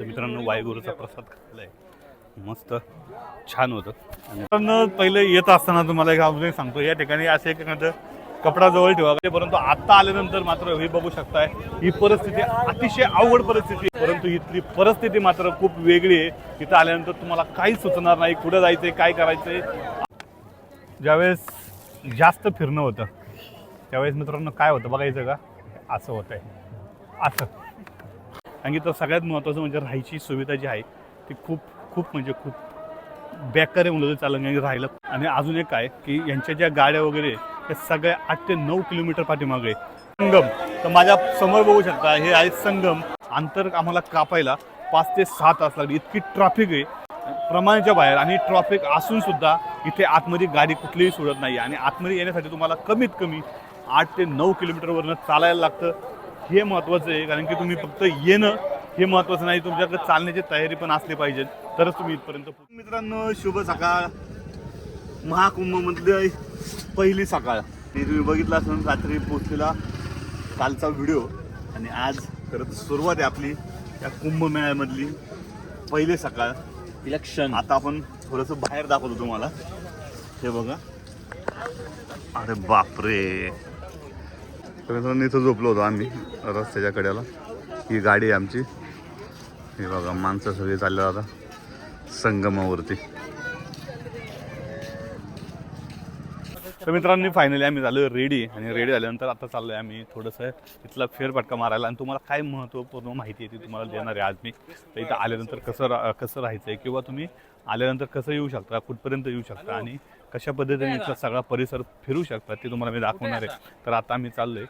तर मित्रांनो वायुगुरूचा प्रसाद खाल्लाय. मस्त छान होतं. मित्रांनो पहिले येत असताना तुम्हाला एक अजून सांगतो. या ठिकाणी असे एक एखादं कपडा जवळ ठेवा. परंतु आता आल्यानंतर मात्र हे बघू शकताय ही परिस्थिती अतिशय अवघड परिस्थिती आहे. परंतु इथली परिस्थिती मात्र खूप वेगळी आहे. इथं आल्यानंतर तुम्हाला काहीच सुचणार नाही कुठं जायचंय काय करायचंय. ज्यावेळेस जास्त फिरणं होतं त्यावेळेस मित्रांनो काय होतं बघायचं का? असं होतंय. असं. आणि तर सगळ्यात महत्त्वाचं म्हणजे राहायची सुविधा जी आहे ती खूप खूप म्हणजे खूप बेकार आहे मुलं चाललं नाही राहिलं आणि अजून एक काय की यांच्या ज्या गाड्या वगैरे त्या सगळ्या आठ ते नऊ किलोमीटर पाठीमागे आहे. संगम. तर माझ्यासमोर बघू शकता हे आहे संगम. अंतर आम्हाला कापायला पाच ते सहा तास लागले. इतकी ट्रॅफिक आहे. प्रमाणाच्या बाहेर आणि ट्रॅफिक असून सुद्धा इथे आतमध्ये गाडी कुठलीही सोडत नाही. आणि आतमध्ये येण्यासाठी तुम्हाला कमीत कमी आठ ते नऊ किलोमीटरवरनं चालायला लागतं. हे महत्त्वाचं आहे कारण की तुम्ही फक्त येणं हे महत्त्वाचं नाही तुमच्याकडे चालण्याची तयारी पण असली पाहिजे. तरच तुम्ही इथपर्यंत. मित्रांनो शुभ सकाळ. महाकुंभमधली पहिली सकाळ. हे तुम्ही बघितलं असेल रात्री पोचलेला कालचा व्हिडिओ. आणि आज खरं सुरुवात आहे आपली या कुंभमेळ्यामधली पहिली सकाळ. इलेक्शन आता आपण थोडंसं बाहेर दाखवतो तुम्हाला. हे बघा. अरे बापरे. तर मित्रांनो इथं झोपलो होतो आम्ही रस्त्याच्या कड्याला. ही गाडी आहे आमची. हे बघा माणसं सगळी चालले आता संगमावरती. तर मित्रांनी फायनली आम्ही झालो रेडी आणि रेडी झाल्यानंतर आता चाललोय आम्ही थोडंसं इथला फेरफटका मारायला. आणि तुम्हाला काय महत्त्वपूर्ण माहिती आहे ती तुम्हाला देणार आहे आज मी. तर इथं आल्यानंतर कसं रा कसं राहायचं आहे किंवा तुम्ही आल्यानंतर कसं येऊ शकता कुठपर्यंत येऊ शकता आणि कशा पद्धतीने इथला सगळा परिसर फिरू शकता ते तुम्हाला मी दाखवणार आहे. तर आता आम्ही चाललोय.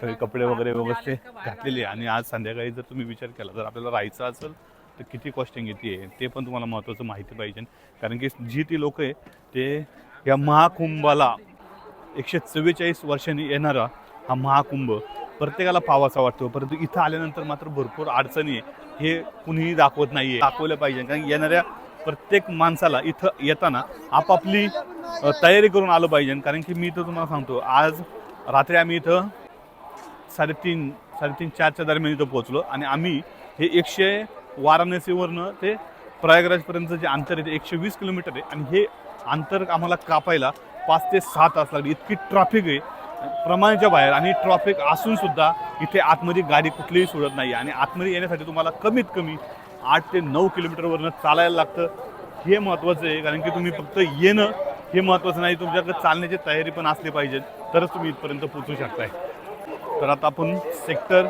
सगळे कपडे वगैरे व्यवस्थित घातलेले आहे आणि आज संध्याकाळी जर तुम्ही विचार केला जर आपल्याला राहायचं असेल तर किती कॉस्टिंग येते ते पण तुम्हाला महत्त्वाचं माहिती पाहिजे. कारण की जी ती लोक आहे ते या महाकुंभाला एकशे चव्वेचाळीस वर्षांनी येणारा हा महाकुंभ प्रत्येकाला पावासा वाटतो. परंतु इथं आल्यानंतर मात्र भरपूर अडचणी आहे. हे कुणीही दाखवत नाही आहे दाखवलं पाहिजे. कारण येणाऱ्या प्रत्येक माणसाला इथं येताना आपापली तयारी करून आलं पाहिजे. कारण की मी इथं तुम्हाला सांगतो आज रात्री आम्ही इथं साडेतीन साडेतीन चारच्या दरम्यान इथं पोहोचलो. आणि आम्ही हे एकशे वाराणसीवरनं ते प्रयागराजपर्यंतचं जे अंतर आहे ते एकशे वीस किलोमीटर आहे. आणि हे अंतर आम्हाला कापायला पाच ते सहा तास लागले. इतकी ट्रॅफिक आहे. प्रमाणाच्या बाहेर आणि ट्रॉफिक असूनसुद्धा इथे आतमध्ये गाडी कुठलीही सोडत नाही आणि आतमध्ये येण्यासाठी तुम्हाला कमीत कमी आठ ते नऊ किलोमीटरवरनं चालायला लागतं. हे महत्त्वाचं आहे कारण की तुम्ही फक्त येणं हे महत्त्वाचं नाही तुमच्याकडे चालण्याची तयारी पण असली पाहिजे तरच तुम्ही इथपर्यंत पोचू शकताय. तर आता आपण सेक्टर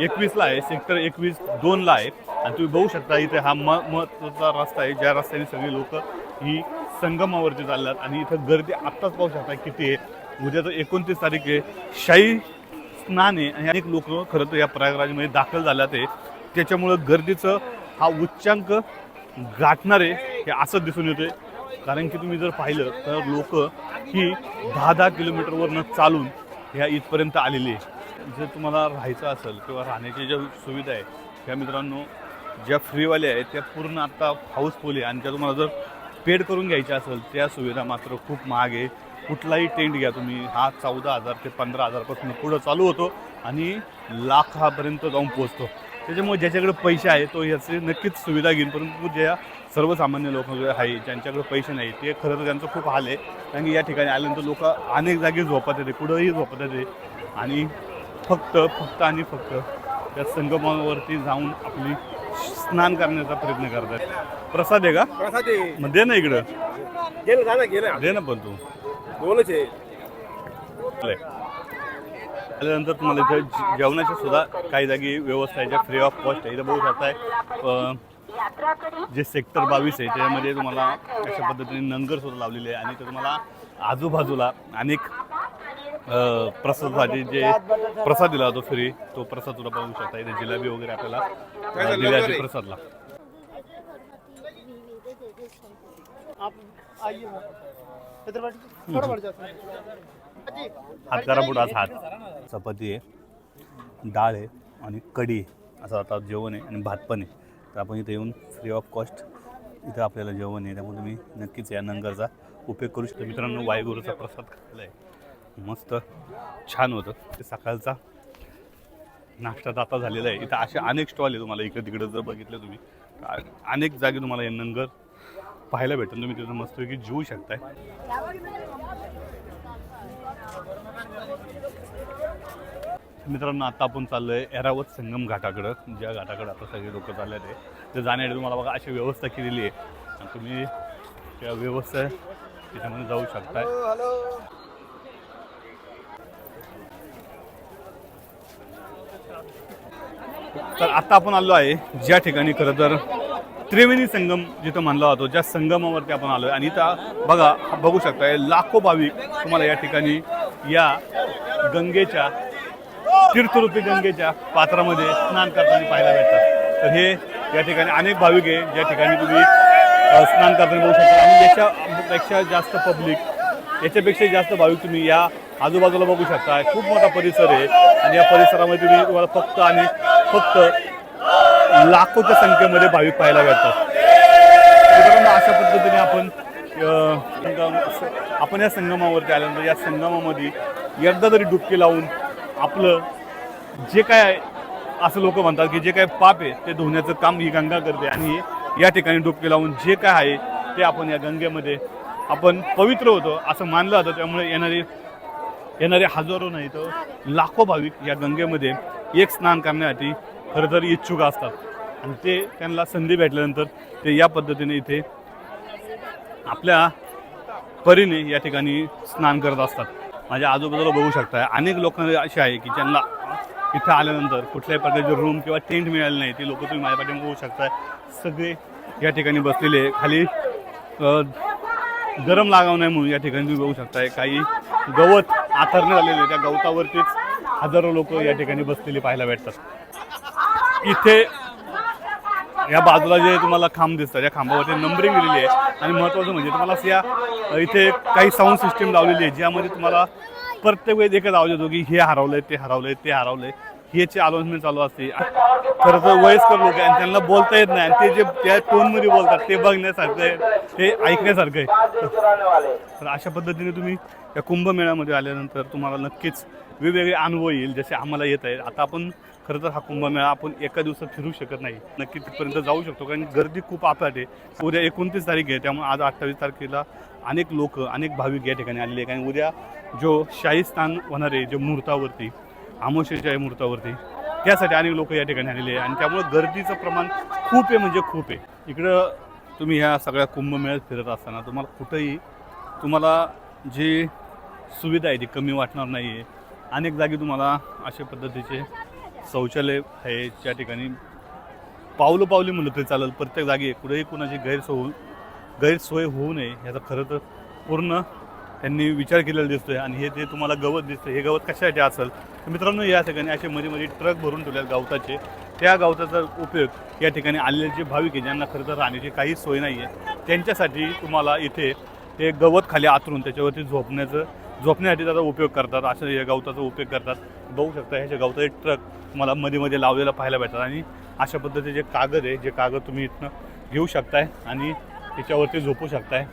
एकवीसला आहे सेक्टर एकवीस दोनला आहे. आणि तुम्ही बघू शकता इथे हा म महत्त्वाचा रस्ता आहे ज्या रस्त्याने सगळी लोक ही संगमावरती चालतात आणि इथं गर्दी आत्ताच पाहू शकता किती आहे. उद्या तर एकोणतीस तारीख आहे. शाही स्नान आहे आणि अनेक लोक खरं तर या प्रयागराजमध्ये दाखल झाल्यात आहे त्याच्यामुळं गर्दीचं हा उच्चांक गाठणारे हे असं दिसून येते. कारण की तुम्ही जर पाहिलं तर लोक ही दहा दहा किलोमीटरवरनं चालून ह्या इथपर्यंत आलेली आहे. जर तुम्हाला राहायचं असेल किंवा राहण्याची ज्या सुविधा आहे त्या मित्रांनो ज्या फ्रीवाल्या आहेत त्या पूर्ण आत्ता हाऊसफुल आहे. आणि त्या तुम्हाला जर पेड करून घ्यायच्या असेल त्या सुविधा मात्र खूप महाग आहे. कुठलाही टेंट घ्या तुम्ही. हा चौदा हजार ते पंधरा हजारपासून पुढं चालू होतो आणि लाखापर्यंत जाऊन पोहोचतो. त्याच्यामुळे ज्याच्याकडे पैसे आहे तो याची नक्कीच सुविधा घेईन. परंतु ज्या सर्वसामान्य लोक जे आहे ज्यांच्याकडे पैसे नाही ते खरं तर त्यांचं खूप हाल आहे. कारण की या ठिकाणी आल्यानंतर लोक अनेक जागी झोपत येते कुठंही झोपत येते. आणि फक्त फक्त आणि फक्त त्या संगमावरती जाऊन आपली स्नान करण्याचा प्रयत्न करतात. प्रसाद आहे का? प्रसाद आहे. मग दे ना इकडं. दे ना पण तू. दोनच आहे. आल्यानंतर तुम्हाला इथे जेवणाची सुद्धा काही जागी व्यवस्था आहे ज्या फ्री ऑफ कॉस्ट आहे. इथं बघू शकताय अं, जे सेक्टर बावीस आहे त्यामध्ये तुम्हाला अशा पद्धतीने नंगर सुद्धा लावलेले आहे. आणि ते तुम्हाला आजूबाजूला अनेक अं, प्रसादासाठी जे प्रसाद दिला जातो फ्री तो प्रसाद सुद्धा बघू शकता. इथे जिलेबी वगैरे आपल्याला जाते प्रसादला. आप आइए इधर बैठ थोड़ा बढ़ जाता है। हात करा बुडाच हात. चपाती आहे डाळ आहे आणि कढी आहे. असं आता जेवण आहे आणि भात पण आहे. तर आपण इथे येऊन फ्री ऑफ कॉस्ट इथं आपल्याला जेवण आहे. त्यामुळे तुम्ही नक्कीच या नंगरचा उपयोग करू शकता. मित्रांनो वायुगुरूचा प्रसाद खाल्ला आहे मस्त छान होतं. ते सकाळचा नाश्ता आता झालेला आहे. इथं असे अनेक स्टॉल आहे तुम्हाला इकडे तिकडे जर बघितलं तुम्ही अनेक जागी तुम्हाला हे नंगर पाहायला भेटेल तुम्ही तिथं मस्तपैकी जेवू शकताय. मित्रांनो आता आपण चाललोय एरावत संगम घाटाकडं. ज्या घाटाकडं आता सगळे लोक चालले ते ते जाण्यासाठी तुम्हाला बघा अशी व्यवस्था केलेली आहे. आणि तुम्ही त्या व्यवस्था त्याच्यामध्ये जाऊ शकताय. तर आता आपण आलो आहे ज्या ठिकाणी खरं तर त्रिवेणी संगम जिथं म्हणला जातो ज्या संगमावरती आपण आलो आहे आणि इथं बघा बघू शकताय लाखो भाविक तुम्हाला या ठिकाणी या गंगेच्या तीर्थरूपी गंगेच्या पात्रामध्ये स्नान करताना पाहायला भेटतात. तर हे या ठिकाणी अनेक भाविक आहे. ज्या ठिकाणी तुम्ही स्नान करताना बघू शकता. आणि याच्यापेक्षा जास्त पब्लिक याच्यापेक्षा जास्त भाविक तुम्ही या आजूबाजूला बघू शकता. खूप मोठा परिसर आहे. आणि या परिसरामध्ये तुम्ही तुम्हाला फक्त आणि फक्त लाखोच्या संख्येमध्ये भाविक पाहायला भेटतात. अशा पद्धतीने आपण संगम आपण या संगमावरती आल्यानंतर या संगमामध्ये एकदा तरी डुबकी लावून आपलं जे काय असं लोक म्हणतात की जे काय पाप आहे ते धुण्याचं काम ही गंगा करते आणि या ठिकाणी डुबकी लावून जे काय आहे ते आपण या गंगेमध्ये आपण पवित्र होतो असं मानलं जातं. त्यामुळे येणारे येणारे हजारो नाही तर लाखो भाविक या गंगेमध्ये एक स्नान करण्यासाठी खरं तर इच्छुक असतात. आणि ते त्यांना संधी भेटल्यानंतर ते या पद्धतीने इथे आपल्या परीने या ठिकाणी स्नान करत असतात. माझ्या आजूबाजूला बघू शकताय अनेक लोक असे आहे की ज्यांना इथं आल्यानंतर कुठल्याही प्रकारचे रूम किंवा टेंट मिळाले नाही. ते लोक तुम्ही माझ्या पाठीमागे बघू शकताय. सगळे या ठिकाणी बसलेले खाली गरम लागाव नाही म्हणून या ठिकाणी तुम्ही बघू शकताय. काही गवत आथरणे झालेले आहे. त्या गवतावरतीच हजारो लोक या ठिकाणी बसलेले पाहायला भेटतात. इथे या बाजूला जे तुम्हाला खांब दिसतात या खांबावरती नंबरिंग दिलेली आहे. आणि महत्त्वाचं म्हणजे तुम्हाला या इथे काही साऊंड सिस्टीम लावलेली आहे ज्यामध्ये तुम्हाला प्रत्येक वेळेस एकच आवाज येतो की हे हरवलंय ते हरवलंय ते हरवलंय. ह्याची अनाउन्समेंट चालू असते खरं तर वयस्कर लोक आहे आणि त्यांना बोलता येत नाही. आणि ते जे त्या टोनमध्ये बोलतात ते बघण्यासारखं आहे ते ऐकण्यासारखं आहे. तर अशा पद्धतीने तुम्ही या कुंभमेळ्यामध्ये आल्यानंतर तुम्हाला नक्कीच वेगवेगळे अनुभव येईल जसे आम्हाला येत आहेत. आता आपण खरं तर हा कुंभमेळा आपण एका दिवसात फिरू शकत नाही. नक्की तिथपर्यंत जाऊ शकतो कारण गर्दी खूप आफाट आहे. उद्या एकोणतीस तारीख आहे त्यामुळे आज अठ्ठावीस तारखेला अनेक लोक अनेक भाविक या ठिकाणी आलेले आहे कारण उद्या जो शाही स्थान होणार आहे जो मुहूर्तावरती आमोशेच्या मुहूर्तावरती त्यासाठी अनेक लोक या ठिकाणी आलेले आहे आणि त्यामुळे गर्दीचं प्रमाण खूप आहे म्हणजे खूप आहे. इकडं तुम्ही ह्या सगळ्या कुंभमेळ्यात फिरत असताना तुम्हाला कुठंही तुम्हाला जी सुविधा आहे ती कमी वाटणार नाही आहे अनेक जागी तुम्हाला अशा पद्धतीचे शौचालय आहे ज्या ठिकाणी पावलं पावली म्हणलं तरी चालेल. प्रत्येक जागी कुठेही कुणाची गैरसोय गैरसोय होऊ नये याचा खरं तर पूर्ण त्यांनी विचार केलेला दिसतोय आणि हे जे तुम्हाला गवत दिसतं हे गवत कशासाठी असेल? तर मित्रांनो या ठिकाणी असे मध्ये मध्ये ट्रक भरून ठेवले आहेत गवताचे. त्या गवताचा उपयोग या ठिकाणी आलेले जे भाविक आहे ज्यांना खरं तर राहण्याची काहीच सोय नाही आहे त्यांच्यासाठी तुम्हाला इथे ते गवत खाली आतरून त्याच्यावरती झोपण्याचं झोपण्यासाठी त्याचा उपयोग करतात असं या गवताचा उपयोग करतात. बघू शकता ह्याचे गवताचे ट्रक तुम्हाला मध्ये मध्ये लावलेला पाहायला भेटतात आणि अशा पद्धतीचे जे कागद आहे जे कागद तुम्ही इथनं घेऊ शकताय आणि त्याच्यावरती झोपू शकताय.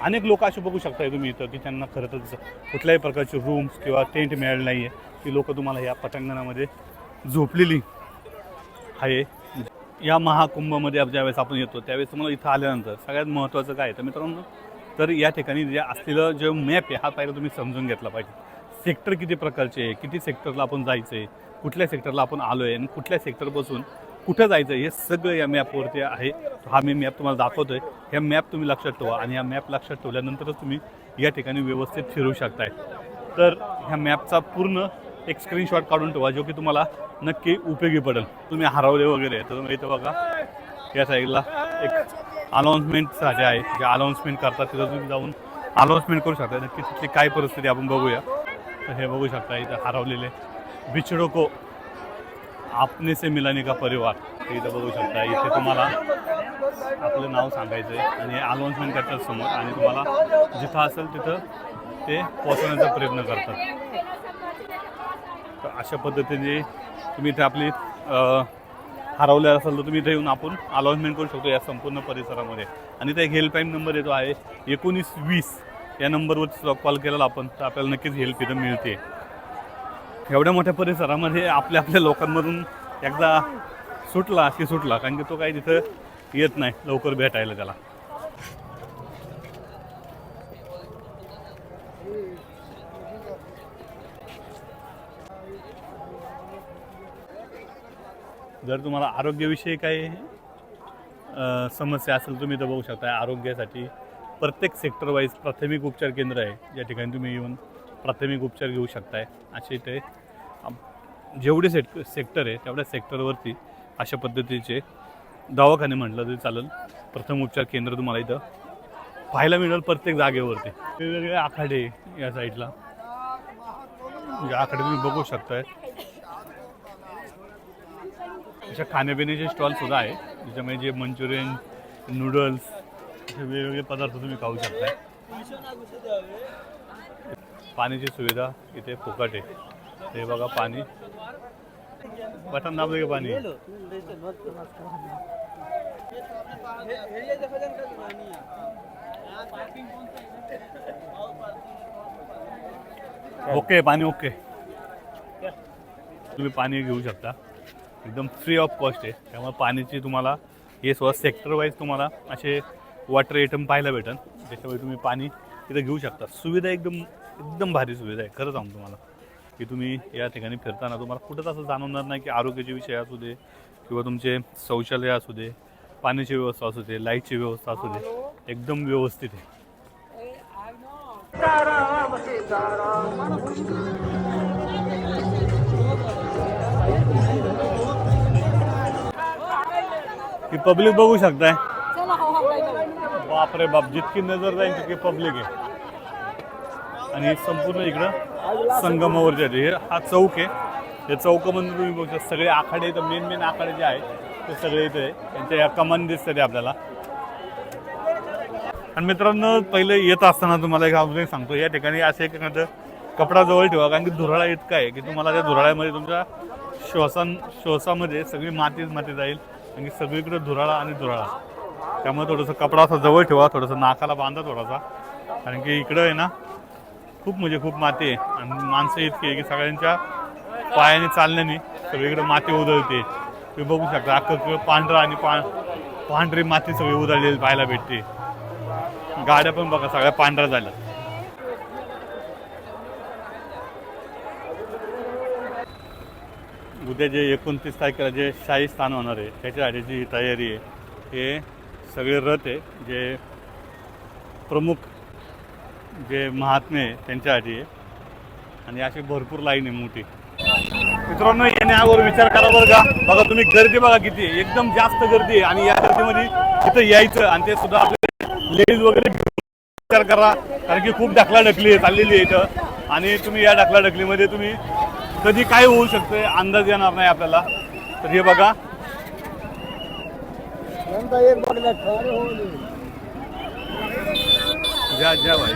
अनेक लोक असे बघू शकताय तुम्ही इथं की त्यांना खरं तर कुठल्याही प्रकारचे रूम्स किंवा टेंट मिळाले नाही आहे ती लोक तुम्हाला या पटांगणामध्ये झोपलेली आहे. या महाकुंभमध्ये आप- ज्यावेळेस आपण येतो त्यावेळेस तुम्हाला इथं आल्यानंतर सगळ्यात महत्त्वाचं काय तर मित्रांनो तर या ठिकाणी जे असलेलं जे मॅप आहे हा पहिला तुम्ही समजून घेतला पाहिजे. सेक्टर किती प्रकारचे आहे किती सेक्टरला आपण जायचं आहे कुठल्या सेक्टरला आपण आलो आहे आणि कुठल्या सेक्टरपासून कुठं जायचं हे सगळं या मॅपवरती आहे. हा मी मॅप तुम्हाला दाखवतो आहे ह्या मॅप तुम्ही लक्षात ठेवा आणि ह्या मॅप लक्षात ठेवल्यानंतरच तुम्ही या ठिकाणी व्यवस्थित फिरू शकताय. तर ह्या मॅपचा पूर्ण एक स्क्रीनशॉट काढून ठेवा जो की तुम्हाला नक्की उपयोगी पडेल. तुम्ही हरवले वगैरे तर तुम्ही इथं बघा. या साईडला एक अनाऊन्समेंटसाठी आहे. जे अनाऊन्समेंट करतात तिथं तुम्ही जाऊन अनाऊन्समेंट करू शकता नक्की तिथली काय परिस्थिती आपण बघूया. तर हे बघू शकता इथं हरवलेले बिछडोको आपने से मिलाने का परिवार. ते इथं बघू शकता इथे तुम्हाला आपलं नाव सांगायचं आहे आणि अनाऊन्समेंट करतात समोर. आणि तुम्हाला जिथं असेल तिथं ते पोहोचवण्याचा प्रयत्न करतात. तर अशा पद्धतीने तुम्ही इथे आपली हरवले असाल तर तुम्ही इथे येऊन आपण अलाउन्समेंट करू शकतो या संपूर्ण परिसरामध्ये. आणि ते एक हेल्पलाईन नंबर येतो आहे एकोणीस वीस. या नंबरवर कॉल केलेला आपण तर आपल्याला नक्कीच हेल्प इथं मिळते. एवढ्या मोठ्या परिसरामध्ये आपल्या आपल्या लोकांमधून एकदा सुटला की सुटला कारण की तो काही तिथं येत नाही लवकर भेटायला त्याला. जर तुम्हाला आरोग्याविषयी काही समस्या असेल तुम्ही इथं बघू शकता. आरोग्यासाठी प्रत्येक सेक्टर वाईज प्राथमिक उपचार केंद्र आहे. या ठिकाणी तुम्ही येऊन प्राथमिक उपचार घेऊ शकताय. असे ते जेवढे सेक्ट सेक्टर आहे तेवढ्या सेक्टरवरती अशा पद्धतीचे दवाखाने म्हटलं तरी चालेल. प्रथम उपचार केंद्र तुम्हाला इथं पाहायला मिळेल प्रत्येक जागेवरती. वेगवेगळे आखाडे या साईडला. म्हणजे आखाडे तुम्ही बघू शकताय. अशा खाण्यापिण्याचे स्टॉल सुद्धा आहे. ज्याच्यामध्ये जे मंचुरियन नूडल्स असे वेगवेगळे पदार्थ तुम्ही खाऊ शकताय. पाण्याची सुविधा इथे फुकट आहे. ते बघा पाणी. बटन दाबलं का पाणी? ओके पाणी ओके. तुम्ही पाणी घेऊ शकता. एकदम फ्री ऑफ कॉस्ट आहे. त्यामुळे पाण्याची तुम्हाला हे स्वतः सेक्टर वाईज तुम्हाला असे वॉटर आयटम पाहायला भेटेल त्याच्यामुळे तुम्ही पाणी तिथं घेऊ शकता. सुविधा एकदम एकदम भारी सुविधा आहे खरं सांगतो तुम्हाला. की तुम्ही या ठिकाणी फिरताना तुम्हाला कुठंच असं जाणवणार नाही की आरोग्याचे विषय असू दे किंवा तुमचे शौचालय असू दे पाण्याची व्यवस्था असू दे लाईटची व्यवस्था असू दे एकदम व्यवस्थित आहे. ही पब्लिक बघू शकताय. बापरे बाप जितकी नजर जाईल तितकी पब्लिक आहे. आणि संपूर्ण इकडं संगमावरती आहे हे हा चौक आहे. या चौकामध्ये तुम्ही बघू शकता सगळे आखाडे इथं मेन मेन आखाडे जे आहेत ते सगळे इथे आहे. त्यांच्या या कमान दिसते ते आपल्याला. आणि मित्रांनो पहिले येत असताना तुम्हाला एक अजून सांगतो या ठिकाणी असे एक एखादं कपडा जवळ ठेवा कारण की धुराळा इतका आहे की तुम्हाला त्या धुराळ्यामध्ये तुमच्या श्वासान श्वासामध्ये सगळी मातीच माती जाईल आणि सगळीकडे धुराळा आणि धुराळा. त्यामुळे थोडंसं कपडा असा जवळ ठेवा थोडंसं नाकाला बांधा थोडासा. कारण की इकडं आहे ना खूप म्हणजे खूप माती आहे. आणि माणसं इतकी आहे की सगळ्यांच्या पायाने चालण्याने सगळीकडे माती उधळते. तुम्ही बघू शकता अख्खं पांढरा आणि पा पांढरी माती सगळी उधळलेली पाहायला भेटते. गाड्या पण बघा सगळ्या पांढऱ्या झाल्या. उद्या जे एकोणतीस तारखेला जे शाही स्थान होणार आहे त्याच्यासाठी जी तयारी आहे हे सगळे रथ आहे जे प्रमुख जे महात्मे आहे त्यांच्यासाठी आहे आणि अशी भरपूर लाईन आहे मोठी. मित्रांनो येण्यावर विचार करा बरं का. बघा तुम्ही गर्दी बघा किती आहे. एकदम जास्त गर्दी आहे. आणि या गर्दीमध्ये तिथं यायचं आणि ते सुद्धा आपले लेडीज वगैरे विचार करा. कारण की खूप ढकला ढकली चाललेली आहे इथं. आणि तुम्ही या ढकला ढकलीमध्ये तुम्ही कधी काय होऊ शकतं अंदाज येणार नाही आपल्याला. तर हे बघा. ज्या ज्या भाई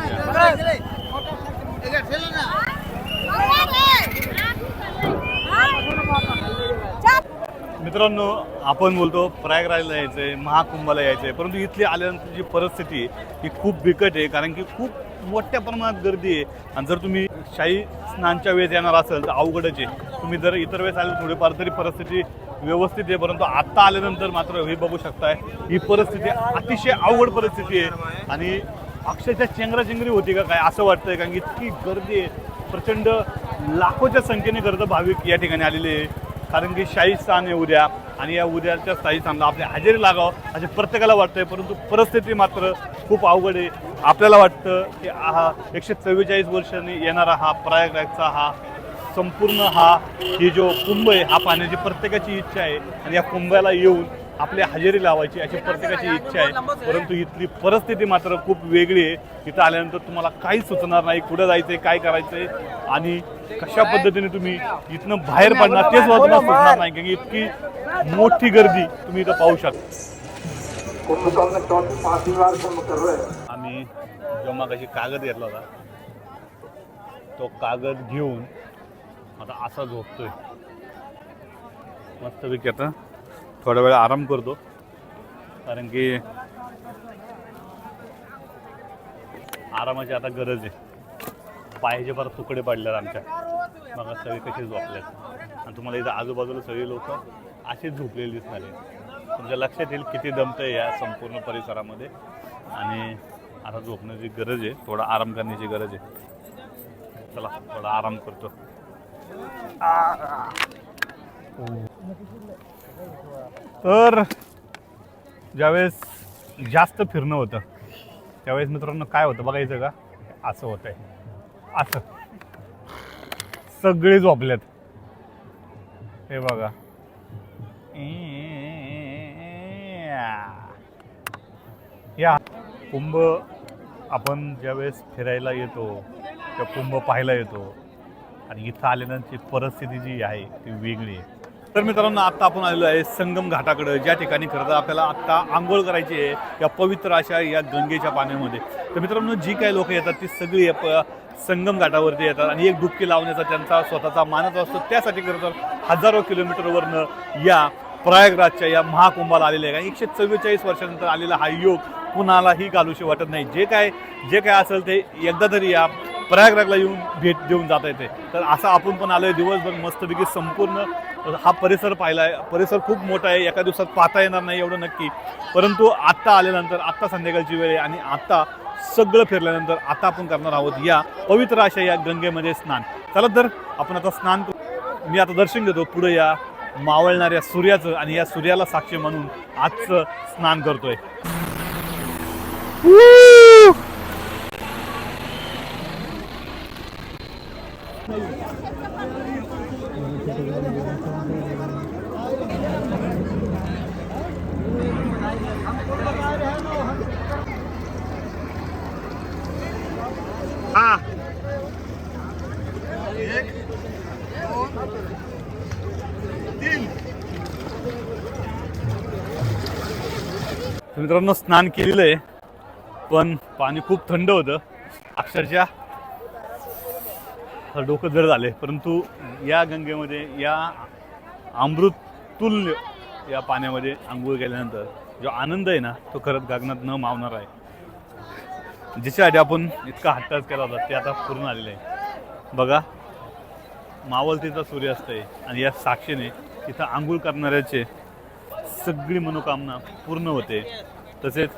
मित्रांनो आपण बोलतो प्रयागराजला यायचं आहे महाकुंभाला यायचं आहे परंतु इथली आल्यानंतर जी परिस्थिती आहे ही खूप बिकट आहे कारण की खूप मोठ्या प्रमाणात गर्दी आहे. आणि जर तुम्ही शाही स्नानच्या वेळेस येणार असेल तर अवघडच आहे. तुम्ही जर इतर वेळेस आले थोडीफार तरी परिस्थिती व्यवस्थित आहे परंतु आत्ता आल्यानंतर मात्र हे बघू शकताय ही परिस्थिती अतिशय अवघड परिस्थिती आहे. आणि अक्षरशः चेंगराचेंगरी होती का काय असं वाटतंय? कारण की इतकी गर्दी आहे. प्रचंड लाखोच्या संख्येने गर्द भाविक या ठिकाणी आलेले आहे. कारण की शाही स्थान आहे उद्या आणि या उद्याच्या शाही स्थानला आपली हजेरी लागावं असे प्रत्येकाला वाटतंय. परंतु परिस्थिती मात्र खूप अवघड आहे. आपल्याला वाटतं की हा एकशे चव्वेचाळीस वर्षांनी येणारा हा प्रयागराजचा हा संपूर्ण हा ही जो कुंभ आहे हा पाहण्याची प्रत्येकाची इच्छा आहे. आणि या कुंभाला येऊन आपली हजेरी लावायची अशी प्रत्येकाची इच्छा आहे. परंतु इथली परिस्थिती मात्र खूप वेगळी आहे. इथं आल्यानंतर तुम्हाला काही सुचणार नाही कुठं जायचंय काय करायचंय आणि कशा पद्धतीने तुम्ही इथनं बाहेर पडणार तेच तुम्हाला सुचणार नाही कारण इतकी मोठी गर्दी तुम्ही इथं पाहू शकता. आम्ही जेव्हा कशी कागद घेतला होता तो कागद घेऊन आता असा झोपतोय. मस्तपैकी आता थोडा वेळ आराम करतो. कारण की आरामाची आता गरज आहे. पायाचे फार तुकडे पडल्यात आमच्या. बघा सगळे कसे झोपलेत. आणि तुम्हाला इथं आजूबाजूला सगळी लोक अशीच झोपलेले दिसणार आहे तुमच्या लक्षात येईल किती दमतं आहे या संपूर्ण परिसरामध्ये. आणि आता झोपण्याची गरज आहे. थोडा आराम करण्याची गरज आहे. चला थोडा आराम करतो. तर ज्यावेळेस जास्त फिरणं होतं त्यावेळेस मित्रांनो काय होतं बघायचं का? असं होतंय. असं. सगळे झोपल्यात हे बघा. या. कुंभ आपण ज्यावेळेस फिरायला येतो त्या कुंभ पाहायला येतो आणि इथं आल्यानंतरची परिस्थिती जी आहे ती वेगळी आहे. तर मित्रांनो आता आपण आलेलो आहे संगम घाटाकडं. ज्या ठिकाणी खरं तर आपल्याला आत्ता आंघोळ करायची आहे या पवित्र अशा या गंगेच्या पाण्यामध्ये. तर मित्रांनो जी काही लोक येतात ती सगळी प- संगम घाटावरती येतात आणि एक डुबकी लावण्याचा त्यांचा स्वतःचा मानस असतो. त्यासाठी खरं तर हजारो किलोमीटरवरनं या प्रयागराजच्या या महाकुंभाला आलेले आहे. एकशे चव्वेचाळीस वर्षानंतर आलेला हा योग कुणालाही घालूशी वाटत नाही. जे काय जे काय असेल ते एकदा तरी या प्रयागराजला येऊन भेट देऊन जाता येते. तर असं आपण पण आलोय दिवसभर मस्तपैकी संपूर्ण हा परिसर पाहिला आहे परिसर खूप मोठा आहे. एका दिवसात पाहता येणार नाही एवढं नक्की. परंतु आत्ता आल्यानंतर आत्ता संध्याकाळची वेळ आहे आणि आत्ता सगळं फिरल्यानंतर आता आपण करणार आहोत या पवित्र अशा या गंगेमध्ये स्नान. चला तर आपण आता स्नान करू. मी आता दर्शन घेतो. पुढे या मावळणाऱ्या सूर्याचं आणि या सूर्याला साक्षी म्हणून आजचं स्नान करतोय. हा. मित्रांनो स्नान केलेलं आहे पण पाणी खूप थंड होतं. अक्षरशः डोकं जर झाले परंतु या गंगेमध्ये या अमृततुल्य या पाण्यामध्ये आंघोळ केल्यानंतर जो आनंद आहे ना तो खरंच गगनात न मावणार आहे. ज्याच्यासाठी आपण इतका हट्टाच केला होता ते आता पूर्ण आलेलं आहे. बघा मावलतेचा सूर्यास्त आहे आणि या साक्षीने तिथं आंघोळ करणाऱ्याचे सगळी मनोकामना पूर्ण होते. तसेच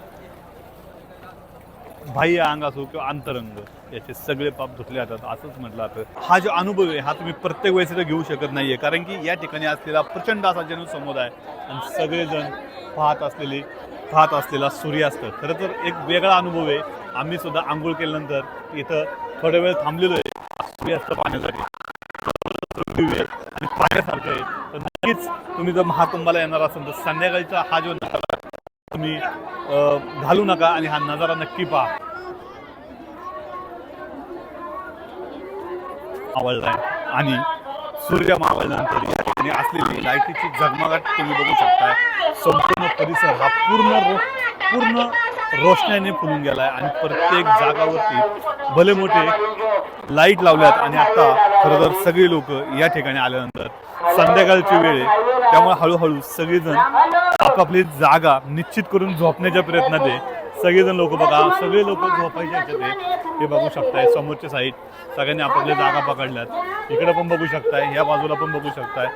बाह्य अंग असो किंवा अंतरंग याचे सगळे पाप धुतले जातात असंच म्हटलं जातं. हा जो अनुभव आहे हा तुम्ही प्रत्येक वेळेस घेऊ शकत नाहीये कारण की या ठिकाणी असलेला प्रचंड असा जनसमुदाय आणि सगळेजण पाहत असलेले पाहत असलेला सूर्यास्त. खरं तर एक वेगळा अनुभव आहे. आम्ही सुद्धा आंघोळ केल्यानंतर इथं थोड्या वेळ थांबलेलो आहे. सूर्यास्त पाहण्यासाठी. आणि पाहण्यासारखं आहे. तर नक्कीच तुम्ही जर महाकुंभाला येणार असाल तर संध्याकाळचा हा जो नकार तुम्ही घालू नका आणि हा नजारा नक्की पहा. आवडलाय आणि सूर्य मावळल्यानंतर या ठिकाणी असलेली लाईटीची झगमगाट तुम्ही बघू शकताय संपूर्ण परिसर हा पूर्ण रो पूर्ण रोषणाने फुलून गेलाय आणि प्रत्येक जागावरती भले मोठे लाइट लावल्यात आणि आता खरं तर सगळी लोक या ठिकाणी आल्यानंतर संध्याकाळची वेळ आहे. त्यामुळे हळूहळू सगळेजण आपापली जागा निश्चित करून झोपण्याच्या प्रयत्नात आहे. सगळेजण लोक बघा सगळे लोक झोपायच्या ह्याच्यात आहे. हे बघू शकताय समोरच्या साईड सगळ्यांनी आपापल्या जागा पकडल्यात. इकडे पण बघू शकताय या बाजूला पण बघू शकताय.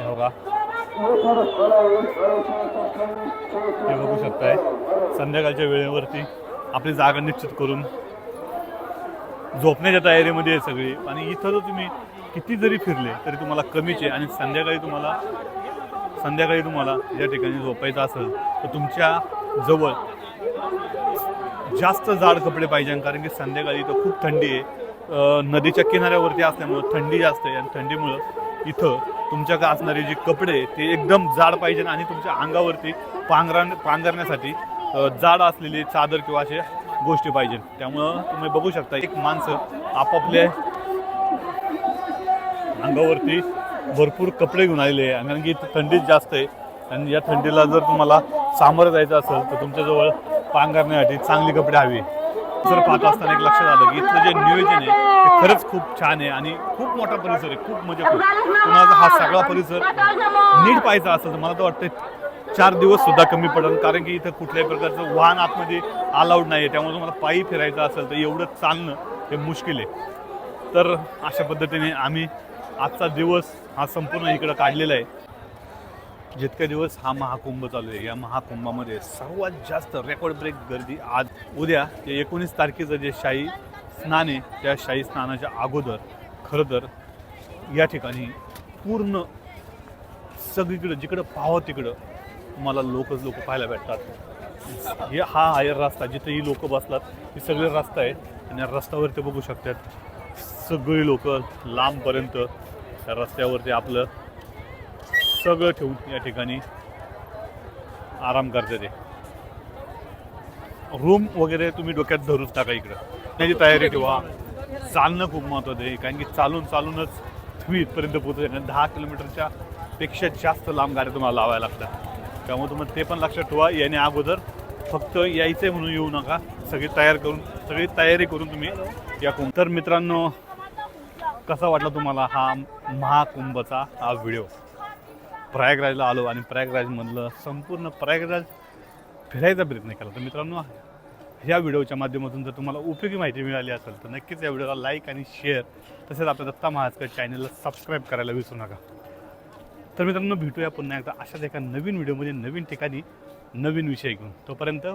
हे बघा. हे बघू शकताय. संध्याकाळच्या वेळेवरती आपली जागा निश्चित करून झोपण्याच्या तयारीमध्ये आहे सगळी. आणि इथं जर तुम्ही किती जरी फिरले तरी तुम्हाला कमीचे आणि संध्याकाळी तुम्हाला संध्याकाळी तुम्हाला या ठिकाणी झोपायचं असेल तर तुमच्या जवळ जास्त जाड कपडे पाहिजे कारण की संध्याकाळी इथं खूप थंडी आहे. नदीच्या किनाऱ्यावरती असल्यामुळं थंडी जास्त आहे आणि थंडीमुळं इथं तुमच्याकडे असणारे जे कपडे ते एकदम जाड पाहिजे आणि तुमच्या अंगावरती पांघरा पांघरण्यासाठी जाड असलेली चादर किंवा असे गोष्टी पाहिजे. त्यामुळं तुम्ही बघू शकता एक माणसं आपापल्या अंगावरती भरपूर कपडे घेऊन आलेले आहे. आणि कारण की इथं थंडीच जास्त आहे. आणि या थंडीला जर तुम्हाला सामोरं जायचं असेल तर तुमच्याजवळ पांघरण्यासाठी चांगली कपडे हवी जर पाहत असताना एक लक्षात आलं की इथलं जे नियोजन आहे ते खरंच खूप छान आहे आणि खूप मोठा परिसर आहे. खूप म्हणजे खूप. तुम्हाला हा सगळा परिसर नीट पाहायचा असेल तर मला तर वाटतं चार दिवस सुद्धा कमी पडेल कारण की इथं कुठल्याही प्रकारचं वाहन आतमध्ये अलाउड नाही आहे त्यामुळे तुम्हाला पायी फिरायचं असेल तर एवढं चालणं हे मुश्किल आहे. तर अशा पद्धतीने आम्ही आजचा दिवस हा संपूर्ण इकडं काढलेला आहे. जितके दिवस हा महाकुंभ चालू आहे या महाकुंभामध्ये सर्वात जास्त रेकॉर्ड ब्रेक गर्दी आज. उद्या ते एकोणीस तारखेचं जे शाही स्नान आहे त्या शाही स्नानाच्या अगोदर खरं तर या ठिकाणी पूर्ण सगळीकडं जिकडं पाहावं तिकडं तुम्हाला लोकच लोक पाहायला भेटतात. हे हा आहे रस्ता जिथे ही लोक बसतात हे सगळे रस्ता आहे आणि या रस्त्यावर ते बघू शकतात सगळी लोक लांबपर्यंत त्या रस्त्यावरती आपलं सगळं ठेवून या ठिकाणी आराम करते ते. रूम वगैरे तुम्ही डोक्यात धरूच टाका इकडं. त्याची तयारी ठेवा. चालणं खूप महत्त्वाचं आहे कारण की चालून चालूनच तुम्ही इथपर्यंत पोहोचू शकता दहा किलोमीटरच्या पेक्षा जास्त लांब गाड्या तुम्हाला लावायला लागतात. त्यामुळे तुम्हाला ते पण लक्षात ठेवा. याने अगोदर फक्त यायचं म्हणून येऊ नका. सगळी तयार करून सगळी तयारी करून तुम्ही या कोण तर मित्रांनो कसा वाटला तुम्हाला हा महाकुंभचा हा व्हिडिओ? प्रयागराजला आलो आणि प्रयागराजमधलं संपूर्ण प्रयागराज फिरायचा प्रयत्न केला. तर मित्रांनो ह्या व्हिडिओच्या माध्यमातून जर तुम्हाला उपयोगी माहिती मिळाली असेल तर नक्कीच या व्हिडिओला लाईक आणि शेअर तसेच आपल्या दत्ता महाजकर चॅनलला सबस्क्राईब करायला विसरू नका. तर मित्रांनो भेटूया पुन्हा एकदा अशाच एका नवीन व्हिडिओमध्ये नवीन ठिकाणी नवीन विषय घेऊन. तोपर्यंत